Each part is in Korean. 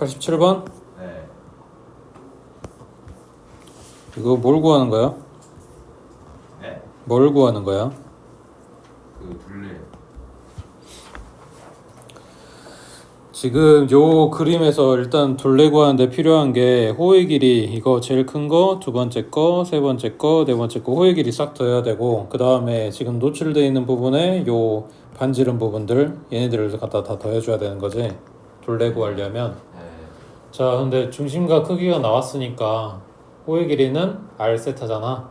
87번? 네. 이거 뭘 구하는 거야? 네? 뭘 구하는 거야? 그 둘레. 지금 요 그림에서 일단 둘레 구하는데 필요한 게 호의 길이 이거 제일 큰 거, 두 번째 거, 세 번째 거, 네 번째 거 호의 길이 싹 더해야 되고 그 다음에 지금 노출되어 있는 부분에 요 반지름 부분들 얘네들을 갖다 다 더해줘야 되는 거지 둘레 구하려면 네. 자 근데 중심과 크기가 나왔으니까 호의 길이는 r 세타잖아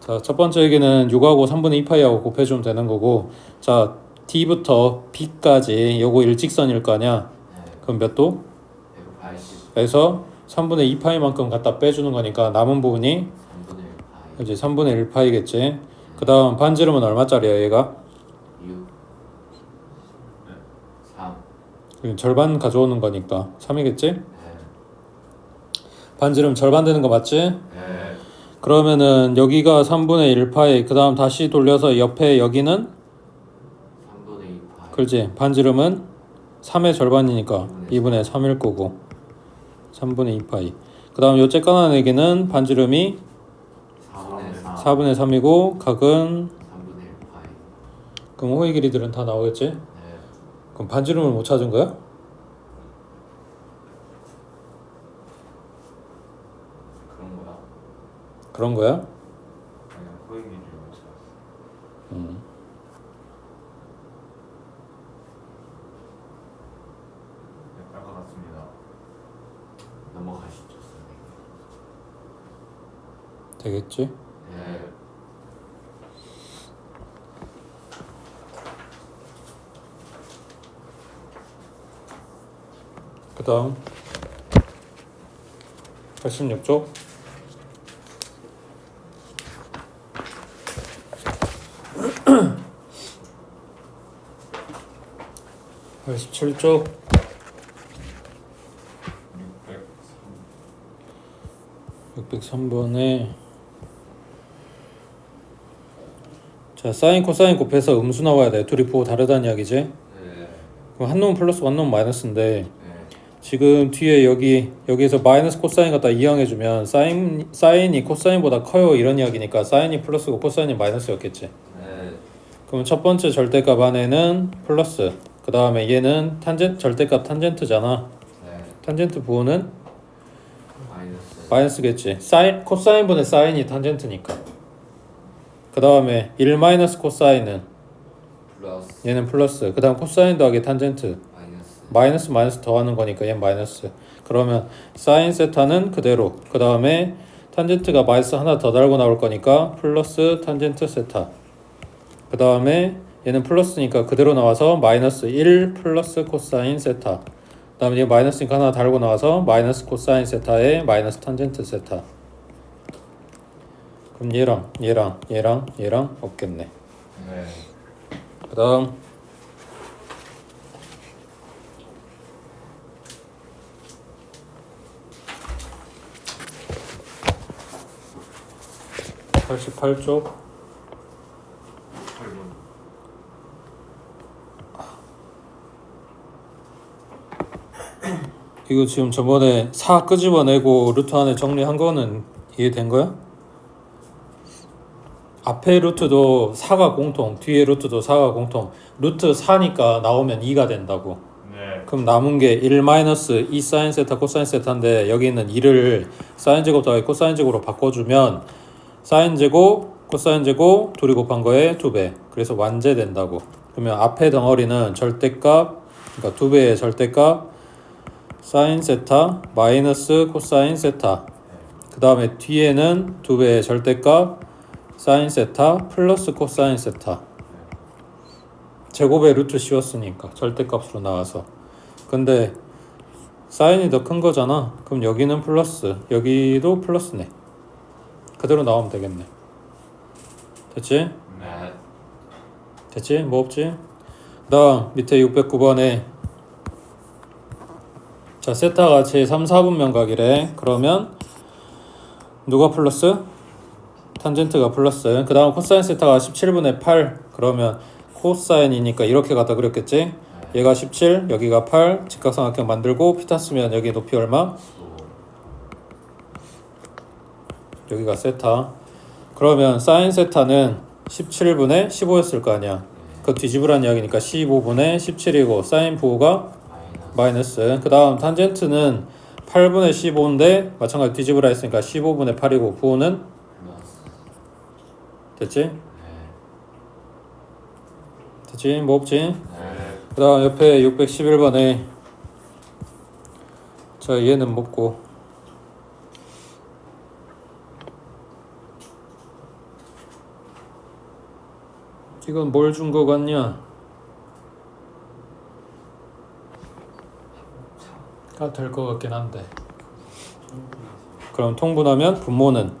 자 첫 번째 얘기는 6하고 3분의 2파이하고 곱해주면 되는 거고 자 d부터 b까지 요거 일직선일 거 아니야 네. 그럼 몇 도? 180. 그래서 3분의 2파이만큼 갖다 빼주는 거니까 남은 부분이 3분의 1 파이. 이제 3분의 1파이겠지 그 다음 반지름은 얼마짜리야 얘가? 6. 3. 그럼 절반 가져오는 거니까 3이겠지? 네. 반지름 절반 되는 거 맞지? 네. 그러면은 여기가 3분의 1파이 그 다음 다시 돌려서 옆에 여기는 3분의 2 파이. 그렇지 반지름은 3의 절반이니까 2분의 3일 거고 3분의 2파이 그 다음 요 쬐까만 애기는 반지름이 4분의 4. 4분의 3이고 각은 3분의 1 파이. 그럼 호의 길이들은 다 나오겠지? 네. 그럼 반지름을 못 찾은 거야? 그런 거야? 그런 거야? 그냥 호잉인 줄 알았어. 음. 네, 깔것 같습니다. 넘어가시죠, 선생님. 되겠지? 네. 그 다음 86쪽 (87쪽) 603번에 자 사인 코사인 곱해서 음수 나와야 돼 둘이 부호 다르다는 이야기지 네. 그럼 한 놈은 플러스 한 놈은 마이너스인데 네. 지금 뒤에 여기 여기에서 마이너스 코사인 갖다 이항해 주면 사인 사인이 코사인보다 커요 이런 이야기니까 사인이 플러스고 코사인이 마이너스였겠지. 네. 그럼 첫 번째 절대값 안에는 플러스. 그 다음에 얘는 탄젠 절대값 탄젠트잖아. 네. 탄젠트 부호는 마이너스. 마이너스겠지. 사인 코사인분의 사인이 탄젠트니까. 그 다음에 1 마이너스 코사인은 플러스. 얘는 플러스. 그 다음 코사인 더하기 탄젠트. 마이너스. 마이너스 더하는 거니까 얘 마이너스. 그러면 사인 세타는 그대로. 그 다음에 탄젠트가 마이너스 하나 더 달고 나올 거니까 플러스 탄젠트 세타 그 다음에 얘는 플러스니까 그대로 나와서 마이너스 1 플러스 코사인 세타 그 다음에 얘 마이너스니까 하나 달고 나와서 마이너스 코사인 세타에 마이너스 탄젠트 세타 그럼 얘랑 얘랑 얘랑 얘랑 없겠네. 네. 그 다음 88쪽 8번. 이거 지금 저번에 4 끄집어내고 루트 안에 정리한 거는 이해된 거야? 앞에 루트도 4가 공통, 뒤에 루트도 4가 공통. 루트 4니까 나오면 2가 된다고. 네. 그럼 남은 게 1 마이너스 2 사인 세타 코사인 세타인데 여기 있는 2를 사인 제곱 더하기 코사인 제곱으로 바꿔주면 사인 제곱 코사인 제곱 둘이 곱한 거에 2배. 그래서 완제된다고. 그러면 앞에 덩어리는 절대값 그러니까 2배의 절대값 사인 세타 마이너스 코사인 세타. 그 다음에 뒤에는 2배의 절대값 사인 세타 플러스 코사인 세타. 제곱의 루트 씌웠으니까 절대값으로 나와서. 근데 사인이 더 큰 거잖아. 그럼 여기는 플러스 여기도 플러스네 그대로 나오면 되겠네 됐지? 네. 됐지? 뭐 없지? 그 다음 밑에 609번에 자 세타가 제 3, 4분 면각이래 그러면 누가 플러스? 탄젠트가 플러스 그 다음 코사인 세타가 17분의 8 그러면 코사인이니까 이렇게 갖다 그렸겠지? 얘가 17 여기가 8 직각삼각형 만들고 피타 쓰면 여기 높이 얼마? 여기가 세타 그러면 사인 세타는 17분의 15였을 거 아니야 그거 뒤집으라는 이야기니까 15분의 17이고 사인 부호가 마이너스 그 다음 탄젠트는 8분의 15인데 마찬가지 뒤집으라 했으니까 15분의 8이고 부호는 됐지? 네. 됐지? 뭐 없지? 네. 그 다음 옆에 611번에 자 얘는 먹고 이건 뭘 준 거 같냐? 같을 것 같긴 한데. 그럼 통분하면 분모는?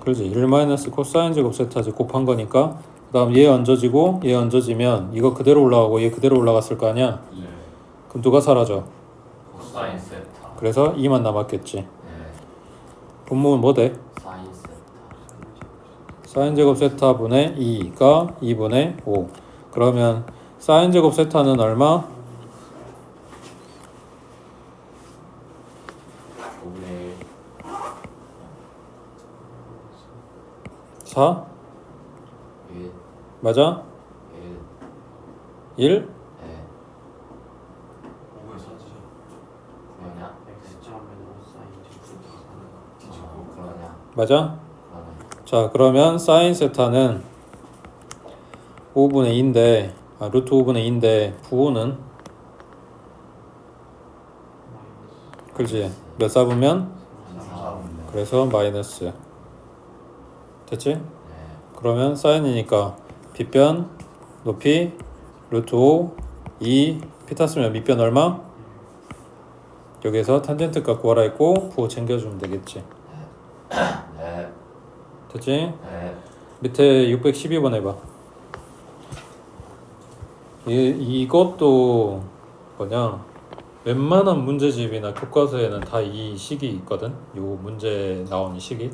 그러지. 1 마이너스 코사인 제곱 세타지 곱한 거니까 그 다음 얘 얹어지고 얘 얹어지면 이거 그대로 올라가고 얘 그대로 올라갔을 거 아니야? 이 그럼 누가 사라져? 코사인 세타. 그래서 2만 남았겠지. 네. 분모는 뭐 돼? 사인 제곱 세타분의 2가 2분의 5 그러면 사인 제곱 세타는 얼마? 5분의 1 4? 1 맞아? 1 1? 네. 그러냐? 맞아? 자 그러면 사인 세타는 5분의 2인데 아, 루트 5분의 2인데 부호는 그렇지 몇? 4분의 그래서 마이너스 됐지? 네. 그러면 사인이니까 빗변 높이 루트 5 2 피타 쓰면 밑변 얼마? 여기서 탄젠트 값 구하라 했고 부호 챙겨주면 되겠지 네. 됐지? 네. 밑에 612번 해봐 이, 이것도 뭐냐 웬만한 문제집이나 교과서에는 다 이 식이 있거든 요 문제 나오는 식이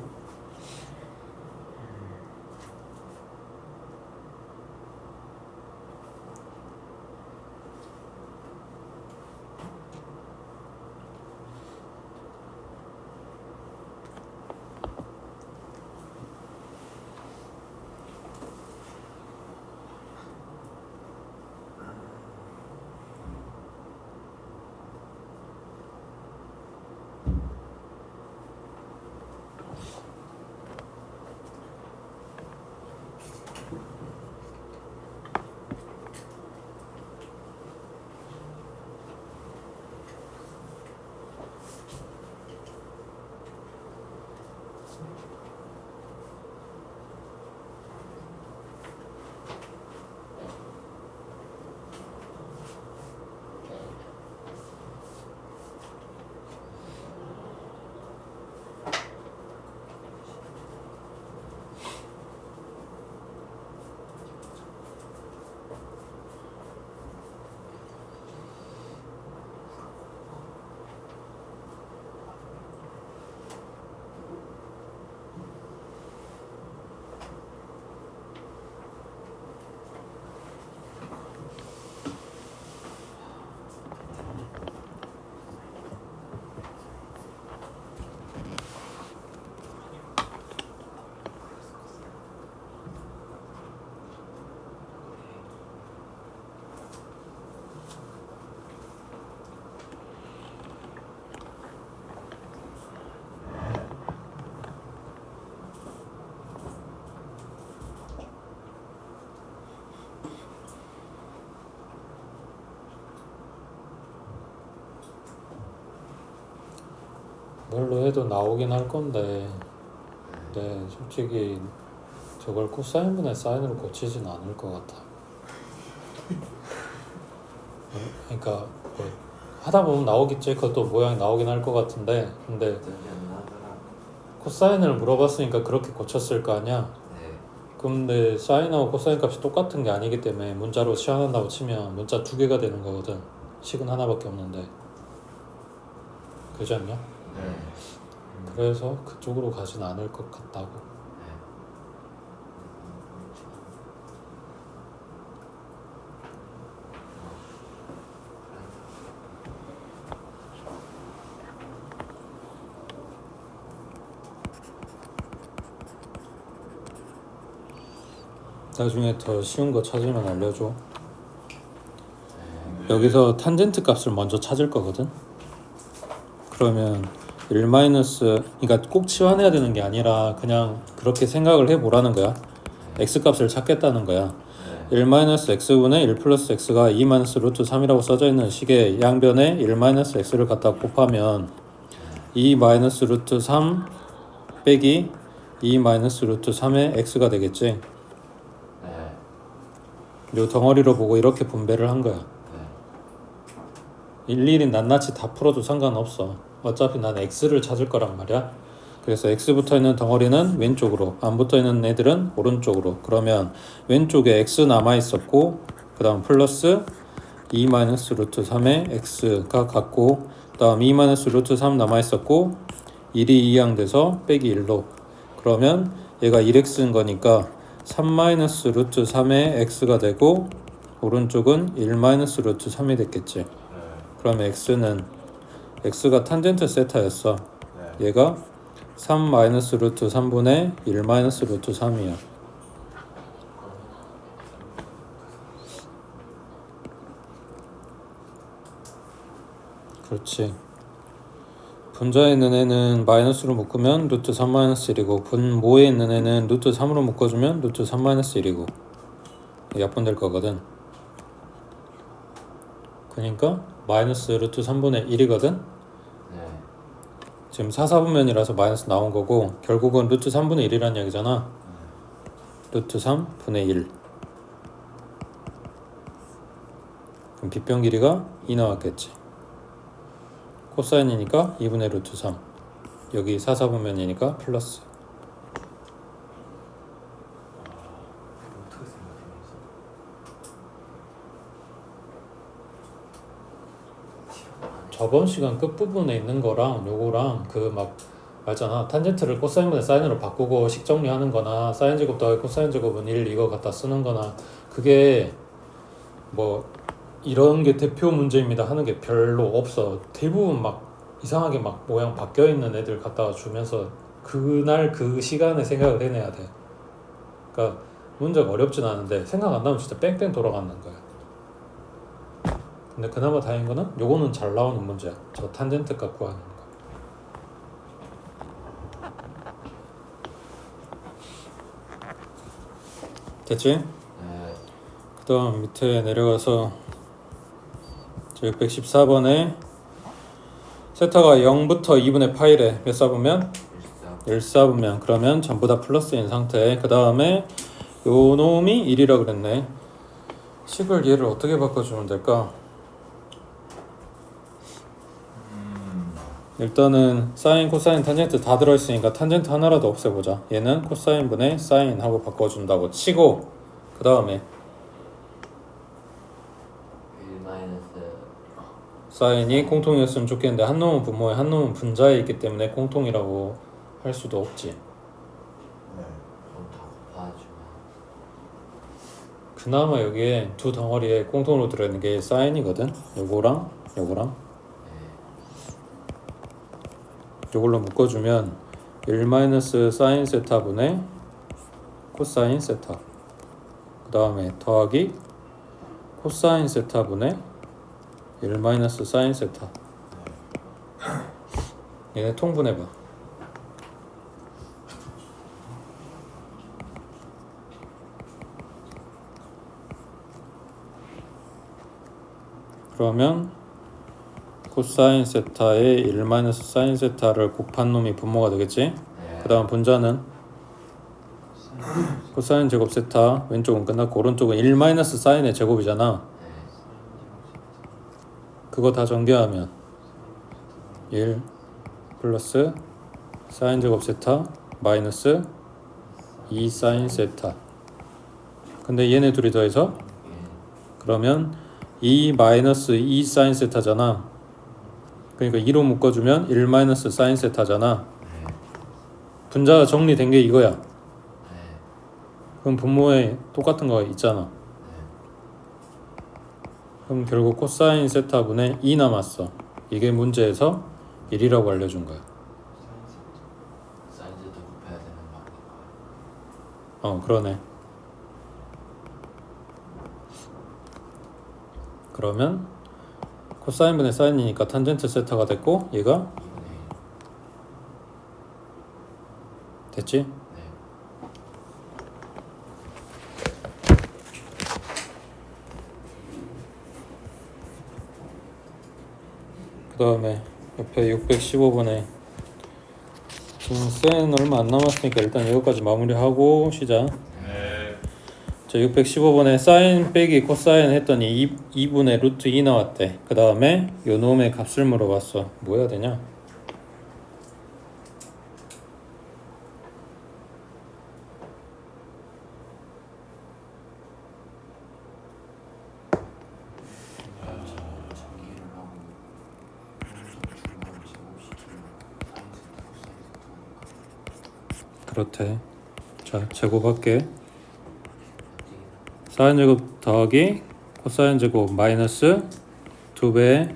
뭘로 해도 나오긴 할 건데. 근데 솔직히 저걸 코사인분의 사인으로 고치진 않을 것 같아. 어, 그러니까 뭐 하다 보면 나오겠지. 그것도 모양이 나오긴 할 것 같은데. 근데 코사인을 물어봤으니까 그렇게 고쳤을 거 아니야? 네. 근데 사인하고 코사인 값이 똑같은 게 아니기 때문에 문자로 치환한다고 치면 문자 두 개가 되는 거거든. 식은 하나밖에 없는데. 그렇지 않냐? 네. 음. 그래서 그쪽으로 가진 않을 것 같다고. 나중에 더 쉬운 거 찾으면 알려줘. 네. 여기서 탄젠트 값을 먼저 찾을 거거든. 그러면 1 마이너스 그러니까 꼭 치환해야 되는 게 아니라 그냥 그렇게 생각을 해 보라는 거야. x 값을 찾겠다는 거야. 네. 1 마이너스 x분의 1 플러스 x가 2 마이너스 루트 3이라고 써져 있는 식의 양변에 1 마이너스 x를 갖다 곱하면 2 마이너스 루트 3 빼기 2 마이너스 루트 3의 x가 되겠지. 네. 요 덩어리로 보고 이렇게 분배를 한 거야. 네. 일일이 낱낱이 다 풀어도 상관없어. 어차피 난 x를 찾을 거란 말이야. 그래서 x 붙어 있는 덩어리는 왼쪽으로, 안 붙어 있는 애들은 오른쪽으로. 그러면 왼쪽에 x 남아 있었고, 그다음 플러스 2 마이너스 루트 3의 x가 같고, 그다음 2 마이너스 루트 3 남아 있었고, 1이 이항돼서 빼기 1로. 그러면 얘가 1x인 거니까 3 마이너스 루트 3의 x가 되고, 오른쪽은 1 마이너스 루트 3이 됐겠지. 네. 그러면 x는 x가 탄젠트 세타였어. 네. 얘가 3 마이너스 루트 3분의 1 마이너스 루트 3이야. 그렇지. 분자에 있는 애는 마이너스로 묶으면 루트 3 마이너스 1이고 분모에 있는 애는 루트 3으로 묶어주면 루트 3 마이너스 1이고 약분될 거거든. 그러니까 마이너스 루트 3분의 1이거든. 네. 지금 4, 4분면이라서 마이너스 나온 거고 결국은 루트 3분의 1이라는 얘기잖아. 루트 3분의 1 그럼 빗변 길이가 2 나왔겠지. 코사인이니까 2분의 루트 3 여기 4, 4분면이니까 플러스 어떻게 생각해야지? 저번 시간 끝부분에 있는 거랑 요거랑 그 막 알잖아. 탄젠트를 코사인분의 사인으로 바꾸고 식 정리하는 거나 사인 제곱 더하기 코사인 제곱은 1 이거 갖다 쓰는 거나 그게 뭐 이런 게 대표 문제입니다 하는 게 별로 없어. 대부분 막 이상하게 막 모양 바뀌어 있는 애들 갖다가 주면서 그날 그 시간에 생각을 해내야 돼. 그러니까 문제가 어렵진 않은데 생각 안 나면 진짜 뺑뺑 돌아가는 거야 근데 그나마 다행인 거는 요거는 잘 나오는 문제야. 저 탄젠트 값 구하는 거. 됐지? 네. 그다음 밑에 내려가서 저 614번에 세타가 0부터 2분의 파이래 몇 사분면? 일사. 1사분면 그러면 전부 다 플러스인 상태 그 다음에 요 놈이 1이라 그랬네 식을 얘를 어떻게 바꿔주면 될까? 일단은 사인, 코사인, 탄젠트 다 들어있으니까 탄젠트 하나라도 없애보자. 얘는 코사인분의 사인 하고 바꿔준다고 치고 그 다음에 1 마이너스. 사인이 공통이었으면 좋겠는데 한 놈은 분모에 한 놈은 분자에 있기 때문에 공통이라고 할 수도 없지. 곱해주면. 그나마 여기에 두 덩어리에 공통으로 들어있는 게 사인이거든. 요거랑 요거랑 네. 요걸로 묶어주면 1 마이너스 사인 세타분의 코사인 세타. 그 다음에 더하기 코사인 세타분의 1 마이너스 사인 세타. 얘네 통분해봐. 그러면 코사인 세타에 1 마이너스 사인 세타를 곱한 놈이 분모가 되겠지? 네. 그 다음 분자는 코사인 제곱 세타 왼쪽은 끝났고 오른쪽은 1 마이너스 사인의 제곱이잖아 네. 그거 다 전개하면 1 플러스 사인 제곱 세타 마이너스 2 사인 세타 근데 얘네 둘이 더해서 예. 그러면 2 마이너스 2 사인 세타잖아 그러니까 2로 묶어주면 1 마이너스 사인 세타잖아. 네. 분자 정리된 게 이거야. 네. 그럼 분모에 똑같은 거 있잖아. 네. 그럼 결국 코사인 세타분의 2 남았어. 이게 문제에서 1이라고 알려준 거야. 사인 세타 곱해야 되는 거야. 어, 그러네. 그러면 코사인분의 사인이니까 탄젠트 세타가 됐고 얘가 2분의 1 됐지? 네. 그 다음에 옆에 615번에 지금 센 얼마 안 남았으니까 일단 이거까지 마무리하고 시작 네. 자 615번에 사인 빼기 코사인 했더니 2, 2분의 루트 2 나왔대. 그 다음에 요 놈의 값을 물어봤어. 뭐 해야 되냐? 그렇대. 자 제곱할게 사인 제곱 더하기 코사인 제곱 마이너스 2배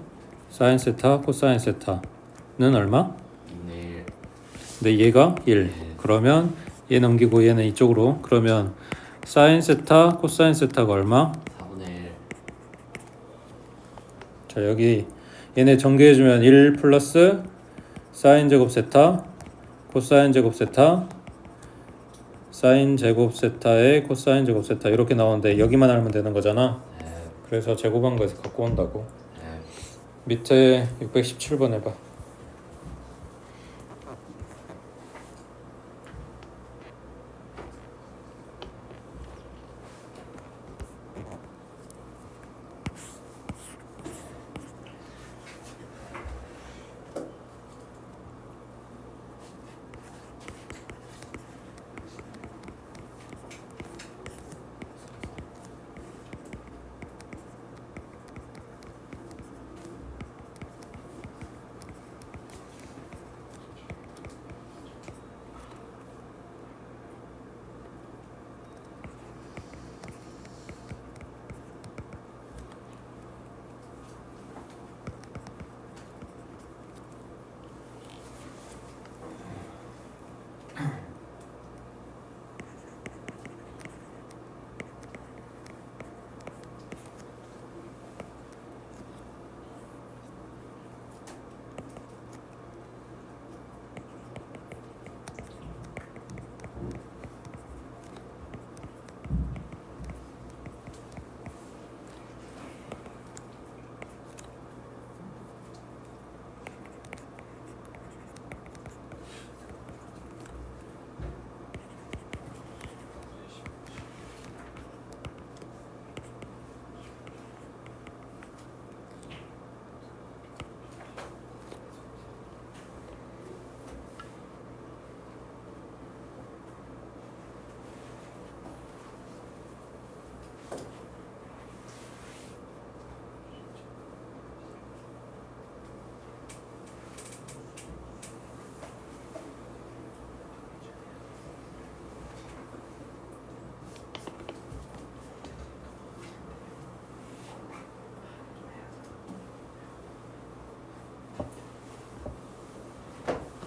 사인 세타 코사인 세타는 얼마? 2분의 1 근데 얘가 1 네. 그러면 얘 넘기고 얘는 이쪽으로 그러면 사인 세타 코사인 세타가 얼마? 4분의 1 자 여기 얘네 전개해주면 1 플러스 사인 제곱 세타 코사인 제곱 세타 사인 제곱 세타에 코사인 제곱 세타 이렇게 나오는데 여기만 알면 되는 거잖아 네. 그래서 제곱한 거에서 갖고 온다고 네. 밑에 617번 해봐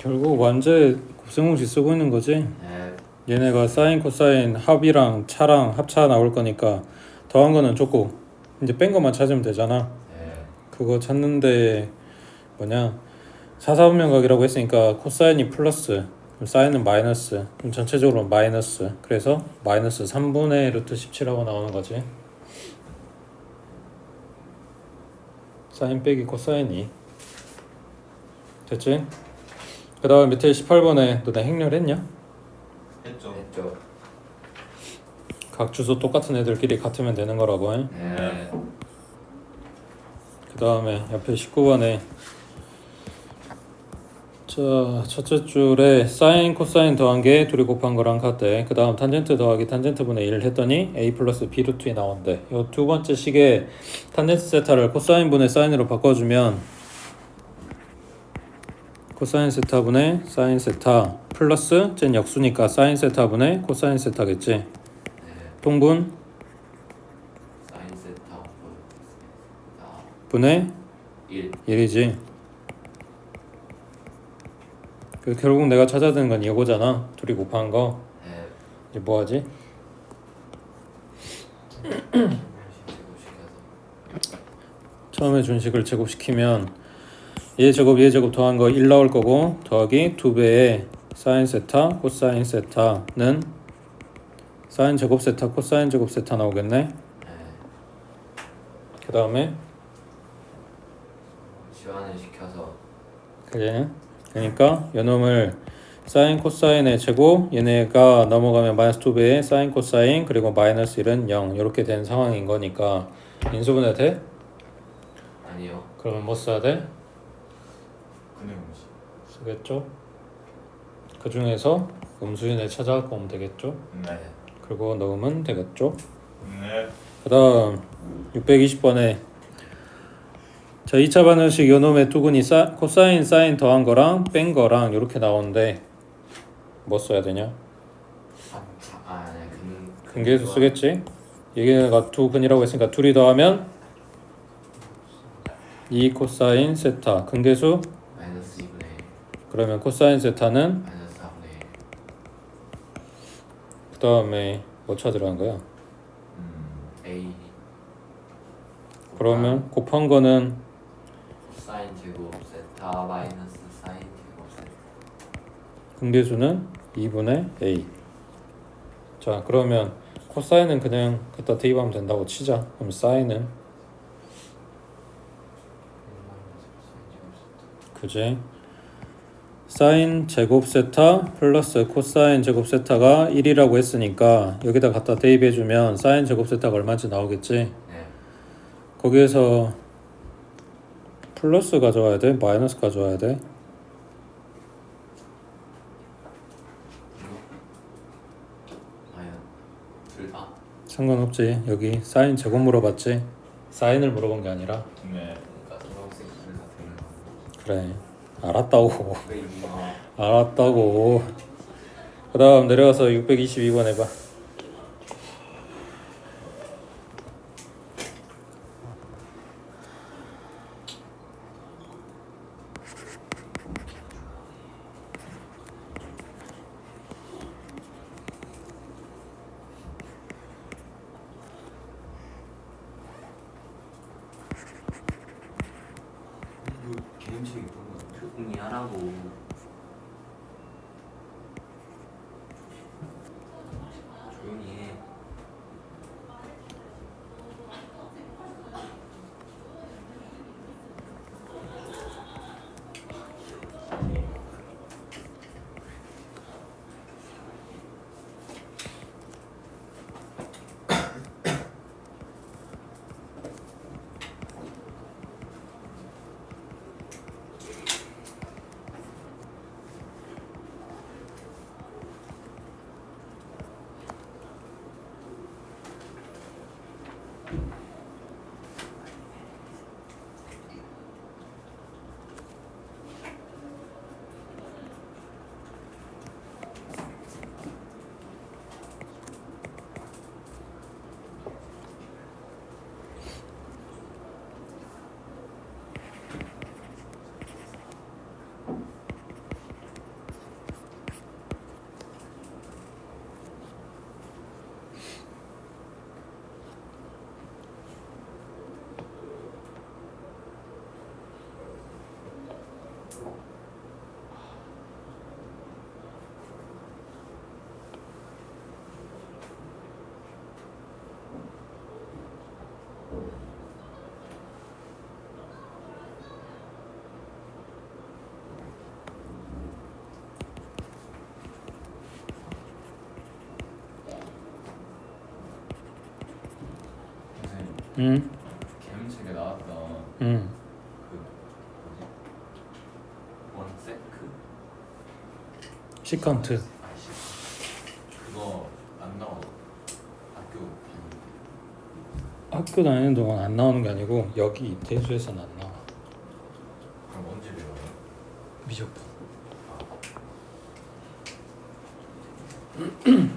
결국 완제 곱셈공식 쓰고 있는 거지 네. 얘네가 사인 코사인 합이랑 차랑 합차 나올 거니까 더한 거는 좋고 이제 뺀 것만 찾으면 되잖아 네. 그거 찾는데 뭐냐 사사분면각이라고 했으니까 코사인이 플러스 그럼 사인은 마이너스 그럼 전체적으로 마이너스 그래서 마이너스 3분의 루트 17하고 나오는 거지 사인 빼기 코사인이 됐지? 그 다음 밑에 18번에 너네 행렬했냐? 했죠. 했죠. 각 주소 똑같은 애들끼리 같으면 되는 거라고 해. 네. 그 다음에 옆에 19번에 자 첫째 줄에 사인 코사인 더한 게 둘이 곱한 거랑 같대 그 다음 탄젠트 더하기 탄젠트 분의 1 했더니 a 플러스 b 루트 2 나온대 요두 번째 식에 탄젠트 세타를 코사인 분의 사인으로 바꿔주면 코사인 세타 분의 사인 세타 플러스 젠 역수니까 사인 세타 분의 코사인 세타겠지 네. 통분 사인 세타 아, 분의 1 1이지. 그 결국 내가 찾아야 되는 건 이거잖아. 둘이 곱한 거. 네. 이제 뭐 하지? 처음에 준식을 제곱시키면 얘 제곱 얘 제곱 더한 거 1 나올 거고 더하기 2배의 사인 세타 코사인 세타는 사인 제곱 세타 코사인 제곱 세타 나오겠네 네. 그 다음에 지환을 시켜서 그래 그러니까 요놈을 사인 코사인의 제곱 얘네가 넘어가면 마이너스 2배의 사인 코사인 그리고 마이너스 1은 0 이렇게 된 상황인 거니까 인수분해 돼? 아니요. 그러면 뭐 써야 돼? 근해 공식. 쓰겠죠? 그 중에서 음수인을 찾아 갖고 오면 되겠죠? 네. 그리고 넣으면 되겠죠? 네. 그 다음 620번에 자 2차 반응식 요놈의 두근이 사, 코사인 사인 더한 거랑 뺀 거랑 이렇게 나오는데 뭐 써야 되냐? 아, 아, 네. 근 근계수 쓰겠지? 얘가 두 근이라고 했으니까 둘이 더하면 2 코사인 세타 근계수 마이너스 2분의 1, 그러면 코사인 세타는 마이너스 4분의 1. 그 다음에 뭐 찾으라는 거야? 음. A 그러면 곱한 거는 사인 제곱 세타 마이너스 사인 제곱 세타. 근계수는 2분의 a. 자 그러면 코사인은 그냥 갖다 대입하면 된다고 치자. 그럼 사인은 그지? 사인 제곱 세타 플러스 코사인 제곱 세타가 1이라고 했으니까 여기다 갖다 대입해 주면 사인 제곱 세타가 얼마인지 나오겠지? 네. 거기에서 플러스 가져와야 돼? 마이너스 가져와야 돼? 다. 상관없지. 여기 사인 제곱 물어봤지? 사인을 물어본 게 아니라 네. 그러니까. 그래 알았다고? 알았다고 그 다음 내려가서 622번 해봐 응? 개념책에 나왔던 응 그 뭐지? 원세크. 시컨트 아씨. 그거 안 나와. 학교 다니는데. 학교 다니는 동안 안 나오는 게 아니고 여기 대수에서는 안 나와 그럼 언제 배워요? 미적분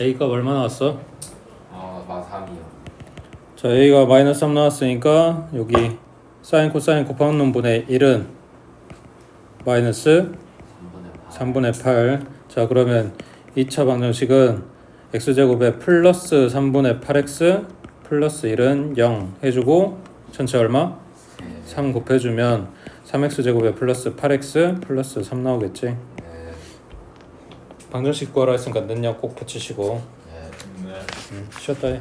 A값 얼마 나왔어? 아, 마3이요. 자 A가 마이너스 3 나왔으니까 여기 사인 코사인 곱한 놈분의 1은 마이너스 3분의 8. 3분의 8. 자 그러면 2차 방정식은 x제곱에 플러스 3분의 8x 플러스 1은 0 해주고 전체 얼마? 3 곱해주면 3x 제곱에 플러스 8x 플러스 3 나오겠지 네. 방정식 구하라 했으니까 능력 꼭 붙이시고 네. 쉬었다 해